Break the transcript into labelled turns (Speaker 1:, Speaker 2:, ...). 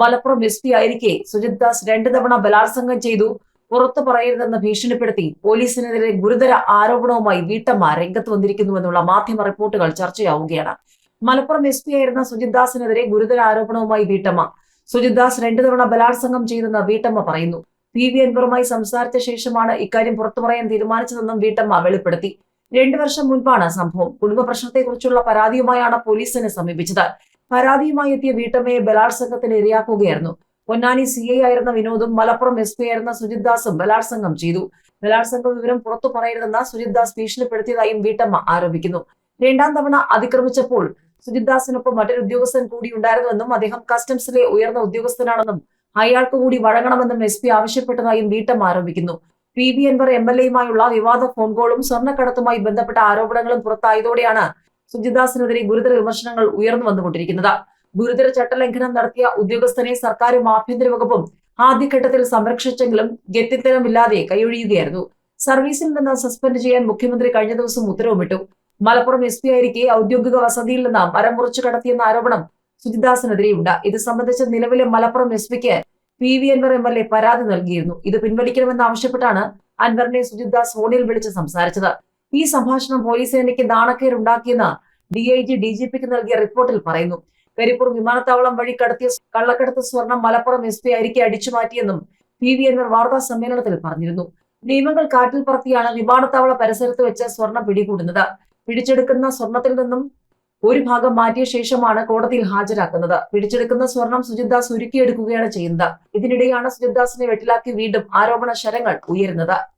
Speaker 1: Malappuram S P ആയിരിക്കെ സുജിത് ദാസ് രണ്ടു തവണ ബലാത്സംഗം ചെയ്തു. പുറത്തു പറയരുതെന്ന് ഭീഷണിപ്പെടുത്തി പോലീസിനെതിരെ ഗുരുതര ആരോപണവുമായി വീട്ടമ്മ രംഗത്ത് വന്നിരിക്കുന്നു വന്നിരിക്കുന്നുവെന്നുള്ള മാധ്യമ റിപ്പോർട്ടുകൾ ചർച്ചയാവുകയാണ്. മലപ്പുറം എസ് പി ആയിരുന്ന സുജിത് ദാസിനെതിരെ ഗുരുതര ആരോപണവുമായി വീട്ടമ്മ. സുജിത് ദാസ് രണ്ടു തവണ ബലാത്സംഗം ചെയ്തെന്ന് വീട്ടമ്മ പറയുന്നു. പി വി അൻവറുമായി സംസാരിച്ച ശേഷമാണ് ഇക്കാര്യം പുറത്തു പറയാൻ തീരുമാനിച്ചതെന്നും വീട്ടമ്മ വെളിപ്പെടുത്തി. രണ്ടു വർഷം മുൻപാണ് സംഭവം. കുടുംബ പ്രശ്നത്തെക്കുറിച്ചുള്ള പരാതിയുമായാണ് പോലീസിനെ സമീപിച്ചത്. പരാതിയുമായി എത്തിയ വീട്ടമ്മയെ ബലാത്സംഗത്തിന് ഇരയാക്കുകയായിരുന്നു. പൊന്നാനി സി ഐ ആയിരുന്ന വിനോദും മലപ്പുറം എസ് പി ആയിരുന്ന സുജിത് ദാസും ബലാത്സംഗം ചെയ്തു. ബലാത്സംഗ വിവരം പുറത്തു പറയരുതെന്ന സുജിത് ദാസ് ഭീഷണിപ്പെടുത്തിയതായും വീട്ടമ്മ ആരോപിക്കുന്നു. രണ്ടാം തവണ അതിക്രമിച്ചപ്പോൾ സുജിത് ദാസിനൊപ്പം മറ്റൊരു ഉദ്യോഗസ്ഥൻ കൂടി ഉണ്ടായിരുന്നുവെന്നും അദ്ദേഹം കസ്റ്റംസിലെ ഉയർന്ന ഉദ്യോഗസ്ഥനാണെന്നും അയാൾക്ക് കൂടി വഴങ്ങണമെന്നും എസ് പി ആവശ്യപ്പെട്ടതായും വീട്ടമ്മ ആരോപിക്കുന്നു. P. B Anvar M L എയുമായുള്ള വിവാദ ഫോൺ കോളും സ്വർണക്കടത്തുമായി ബന്ധപ്പെട്ട ആരോപണങ്ങളും പുറത്തായതോടെയാണ് സുജിദാസിനെതിരെ ഗുരുതര വിമർശനങ്ങൾ ഉയർന്നു വന്നുകൊണ്ടിരിക്കുന്നത്. ഗുരുതര ചട്ടലംഘനം നടത്തിയ ഉദ്യോഗസ്ഥനെ സർക്കാരും ആഭ്യന്തര വകുപ്പും ആദ്യഘട്ടത്തിൽ സംരക്ഷിച്ചെങ്കിലും ഗത്യന്തരമില്ലാതെ കൈയൊഴിയുകയായിരുന്നു. സർവീസിൽ നിന്ന് സസ്പെൻഡ് ചെയ്യാൻ മുഖ്യമന്ത്രി കഴിഞ്ഞ ദിവസം ഉത്തരവിട്ടു മലപ്പുറം എസ് പി ആയിരിക്കെ ഔദ്യോഗിക വസതിയിൽ നിന്ന് മരം മുറിച്ചു കടത്തിയെന്ന ആരോപണം സുജിദാസിനെതിരെയുണ്ട് ഇത് സംബന്ധിച്ച് നിലവിലെ Malappuram S pick P V Anvar M L A പരാതി നൽകിയിരുന്നു. ഇത് പിൻവലിക്കണമെന്ന് ആവശ്യപ്പെട്ടാണ് അൻവറിനെ സുജിദാസ് ഫോണിൽ വിളിച്ച് സംസാരിച്ചത്. ഈ സംഭാഷണം പോലീസ് സേനയ്ക്ക് നാണക്കേടുണ്ടാക്കിയെന്ന് D I G D G പിക്ക് നൽകിയ റിപ്പോർട്ടിൽ പറയുന്നു. കരിപ്പൂർ വിമാനത്താവളം വഴി കടത്തിയ കള്ളക്കടത്ത് സ്വർണം മലപ്പുറം എസ് പി അരിക്കെ അടിച്ചുമാറ്റിയെന്നും പി വി എന്നർ വാർത്താ സമ്മേളനത്തിൽ പറഞ്ഞിരുന്നു. നിയമങ്ങൾ കാറ്റിൽ പറത്തിയാണ് വിമാനത്താവള പരിസരത്ത് വെച്ച് സ്വർണം പിടികൂടുന്നത്. പിടിച്ചെടുക്കുന്ന സ്വർണത്തിൽ നിന്നും ഒരു ഭാഗം മാറ്റിയ ശേഷമാണ് കോടതിയിൽ ഹാജരാക്കുന്നത്. പിടിച്ചെടുക്കുന്ന സ്വർണം സുജിത് ദാസ് ഉരുക്കിയെടുക്കുകയാണ് ചെയ്യുന്നത്. ഇതിനിടെയാണ് സുജിത് ദാസിനെ വെട്ടിലാക്കി വീണ്ടും ആരോപണ ശരങ്ങൾ ഉയരുന്നത്.